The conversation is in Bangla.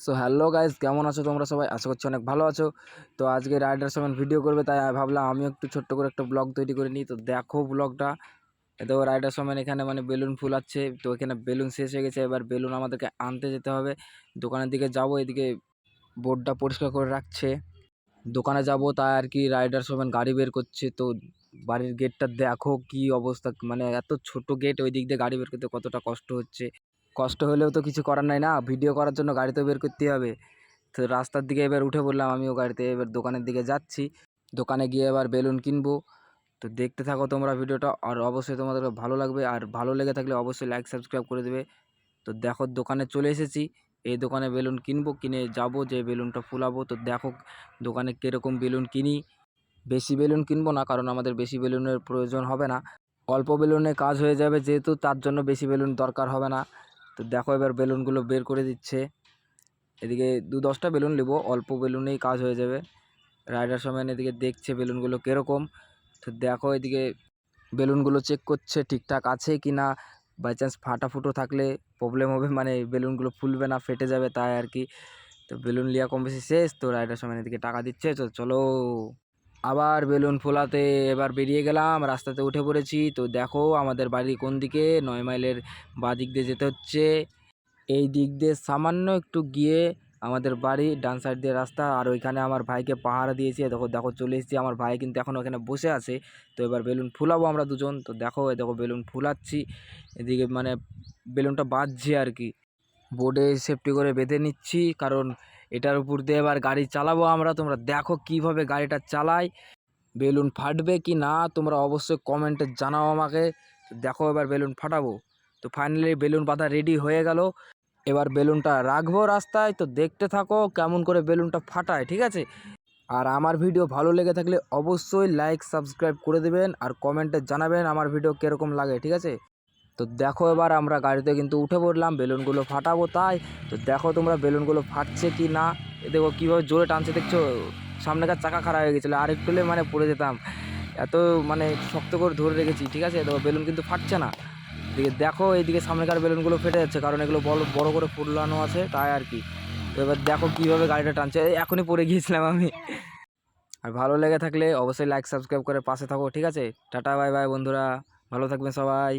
সো হ্যালো গাইজ কেমন আছো তোমরা সবাই? আশা করছি অনেক ভালো আছো। তো আজকে রাইডার সেভেন ভিডিও করবে, তাই ভাবলাম আমিও একটু ছোট্ট করে একটা ব্লগ তৈরি করে নিই। তো দেখো ব্লগটা তো রাইডার সেভেন এখানে মানে বেলুন ফুলাচ্ছে, তো এখানে বেলুন শেষ হয়ে গেছে। এবার বেলুন আমাদেরকে আনতে যেতে হবে। দোকানের দিকে যাব, এদিকে বোর্ডটা পরিষ্কার করে রাখছে। দোকানে যাব, তাই আর কি রাইডার সেভেন গাড়ি বের করছে। তো বাড়ির গেটটা দেখো কি অবস্থা মানে এত ছোট গেট ওই দিক দিয়ে গাড়ি বের করতে কতটা কষ্ট হচ্ছে। কষ্ট হলেও তো কিছু করার নাই না। ভিডিও করার জন্য গাড়ি তো বের করতেই হবে। তো রাস্তার দিকে এবার উঠে পড়লাম আমিও গাড়িতে। এবার দোকানের দিকে যাচ্ছি। দোকানে গিয়ে এবার বেলুন কিনবো। তো দেখতে থাকো তোমরা ভিডিওটা। আর অবশ্যই তোমাদেরকে ভালো লাগবে। আর ভালো লেগে থাকলে অবশ্যই লাইক সাবস্ক্রাইব করে দেবে। তো দেখো দোকানে চলে এসেছি। এই দোকানে বেলুন কিনবো, কিনে যাব, যে বেলুনটা ফুলাবো। তো দেখো দোকানে কীরকম বেলুন কিনি। বেশি বেলুন কিনবো না, কারণ আমাদের বেশি বেলুনের প্রয়োজন হবে না। অল্প বেলুনে কাজ হয়ে যাবে যেহেতু, তার জন্য বেশি বেলুন দরকার হবে না। তো দেখো এবার বেলুনগুলো বের করে দিচ্ছে। এদিকে দু দশটা বেলুন নেব, অল্প বেলুনেই কাজ হয়ে যাবে। রাইডার সমেন এদিকে দেখছে বেলুনগুলো কীরকম। তো দেখো এদিকে বেলুনগুলো চেক করছে, ঠিকঠাক আছে কি না? বাই চান্স ফাটা ফুটো থাকলে প্রবলেম হবে মানে বেলুনগুলো ফুলবে না, ফেটে যাবে তাই আর কি। তো বেলুন লিয়া কম বেশি শেষ, তো রাইডার সমেন এদিকে টাকা দিচ্ছে, তো চলো। আবার বেলুন ফোলাতে এবার বেরিয়ে গেলাম, রাস্তাতে উঠে পড়েছি। তো দেখো আমাদের বাড়ি কোন দিকে? নয় মাইলের বা দিক দিয়ে যেতে হচ্ছে। এই দিক দিয়ে সামান্য একটু গিয়ে আমাদের বাড়ি ডান সাইড দিয়ে রাস্তা, আর ওইখানে আমার ভাইকে পাহারা দিয়েছি। দেখো দেখো, চলে এসেছি। আমার ভাই কিন্তু এখন ওখানে বসে আছে। তো এবার বেলুন ফুলাবো আমরা দুজন। তো দেখো দেখো বেলুন ফুলাচ্ছি। এদিকে মানে বেলুনটা বাঁধছি আর কি। বোর্ডে সেফটি করে বেঁধে নিচ্ছি, কারণ এটার উপর দিয়ে এবার গাড়ি চালাবো আমরা। তোমরা দেখো কীভাবে গাড়িটা চালাই বেলুন ফাটবে কি না, তোমরা অবশ্যই কমেন্টে জানাও আমাকে। দেখো এবার বেলুন ফাটাবো। তো ফাইনালি বেলুন বাঁধা রেডি হয়ে গেল। এবার বেলুনটা রাখব রাস্তায়। তো দেখতে থাকো কেমন করে বেলুনটা ফাটায়, ঠিক আছে? আর আমার ভিডিও ভালো লেগে থাকলে অবশ্যই লাইক সাবস্ক্রাইব করে দেবেন। আর কমেন্টে জানাবেন আমার ভিডিও কীরকম লাগে, ঠিক আছে? তো দেখো এবার আমরা গাড়িতে কিন্তু উঠে পড়লাম, বেলুনগুলো ফাটাবো তাই। তো দেখো তোমরা বেলুনগুলো ফাটছে কি না? দেখো কীভাবে জোরে টানছে, দেখছ? সামনেকার চাকা খারাপ হয়ে গেছিল, আর একটু মানে পড়ে যেতাম। এত মানে শক্ত করে ধরে রেখেছি, ঠিক আছে? তো বেলুন কিন্তু ফাটছে না। এদিকে দেখো, এইদিকে সামনেকার বেলুনগুলো ফেটে যাচ্ছে, কারণ এগুলো বড় বড় করে ফুটলানো আছে, তাই আর কি। তো এবার দেখো কীভাবে গাড়িটা টানছে এখনই পড়ে গিয়েছিলাম আমি। আর ভালো লেগে থাকলে অবশ্যই লাইক সাবস্ক্রাইব করে পাশে থাকো, ঠিক আছে? টাটা বাই বাই বন্ধুরা। ভালো থাকবেন সবাই।